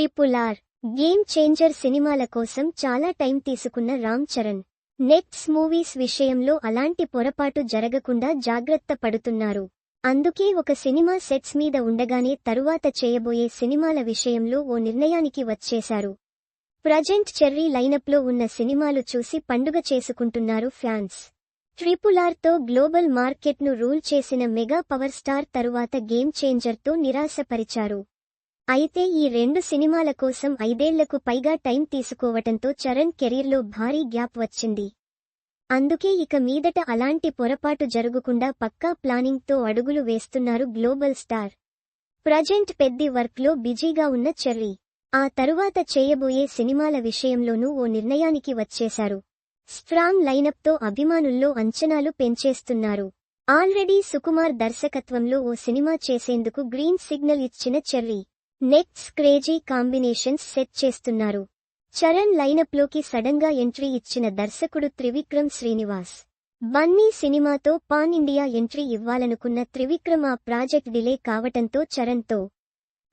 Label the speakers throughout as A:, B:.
A: Triple R game changer సినిమాల కోసం చాలా టైం తీసుకున్న రామ్ చరణ్ నెక్స్ట్ మూవీస్ విషయంలో అలాంటి పొరపాటు జరగకుండా జాగ్రత్త పడుతున్నారు. అందుకే ఒక సినిమా సెట్స్ మీద ఉండగానే తరువాత చేయబోయే సినిమాల విషయంలో ఓ నిర్ణయానికి వచ్చేశారు. ప్రజెంట్ చెర్రీ లైనప్లో ఉన్న సినిమాలు చూసి పండుగ చేసుకుంటున్నారు ఫ్యాన్స్. ట్రిపుల్ ఆర్తో గ్లోబల్ మార్కెట్ను రూల్ చేసిన మెగా పవర్ స్టార్ తరువాత గేమ్ చేంజర్తో నిరాశపరిచారు. అయితే ఈ రెండు సినిమాల కోసం ఐదేళ్ళకు పైగా టైం తీసుకోవటంతో చరణ్ కెరీర్లో భారీ గ్యాప్ వచ్చింది. అందుకే ఇక మీదట అలాంటి పొరపాటు జరగకుండా పక్కా ప్లానింగ్తో అడుగులు వేస్తున్నారు గ్లోబల్ స్టార్. ప్రజెంట్ పెద్ది వర్క్లో బిజీగా ఉన్న చెర్రీ. ఆ తరువాత చేయబోయే సినిమాల విషయంలోనూ ఓ నిర్ణయానికి వచ్చేశారు. స్ట్రాంగ్ లైనప్తో అభిమానుల్లో అంచనాలు పెంచేస్తున్నారు. ఆల్రెడీ సుకుమార్ దర్శకత్వంలో ఓ సినిమా చేసేందుకు గ్రీన్ సిగ్నల్ ఇచ్చిన Cherry. Next crazy combinations set చేస్తున్నారు. చరణ్ లైనప్లోకి సడన్గా ఎంట్రీ ఇచ్చిన దర్శకుడు త్రివిక్రమ్ శ్రీనివాస్. బన్నీ సినిమాతో పాన్ ఇండియా ఎంట్రీ ఇవ్వాలనుకున్న త్రివిక్రమ్ ఆ ప్రాజెక్ట్ డిలే కావటంతో చరణ్తో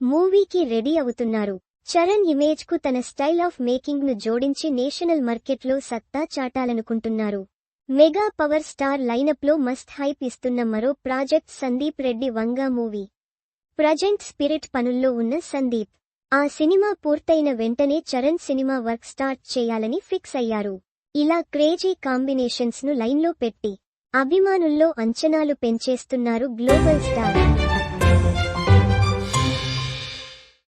A: మూవీకి రెడీ అవుతున్నారు. చరణ్ ఇమేజ్కు తన స్టైల్ ఆఫ్ మేకింగ్ను జోడించి నేషనల్ మార్కెట్లో సత్తా చాటాలనుకుంటున్నారు. మెగా పవర్ స్టార్ లైనప్లో మస్ట్ హైప్ ఇస్తున్న మరో project Sandeep Reddy Vanga movie. Present Spirit పనుల్లో ఉన్న సందీప్. ఆ సినిమా పూర్తయిన వెంటనే చరణ్ సినిమా వర్క్ స్టార్ట్ చేయాలని ఫిక్స్ అయ్యారు. ఇలా క్రేజీ కాంబినేషన్స్ను లైన్లో పెట్టి అభిమానుల్లో అంచనాలు పెంచేస్తున్నారు గ్లోబల్ స్టార్.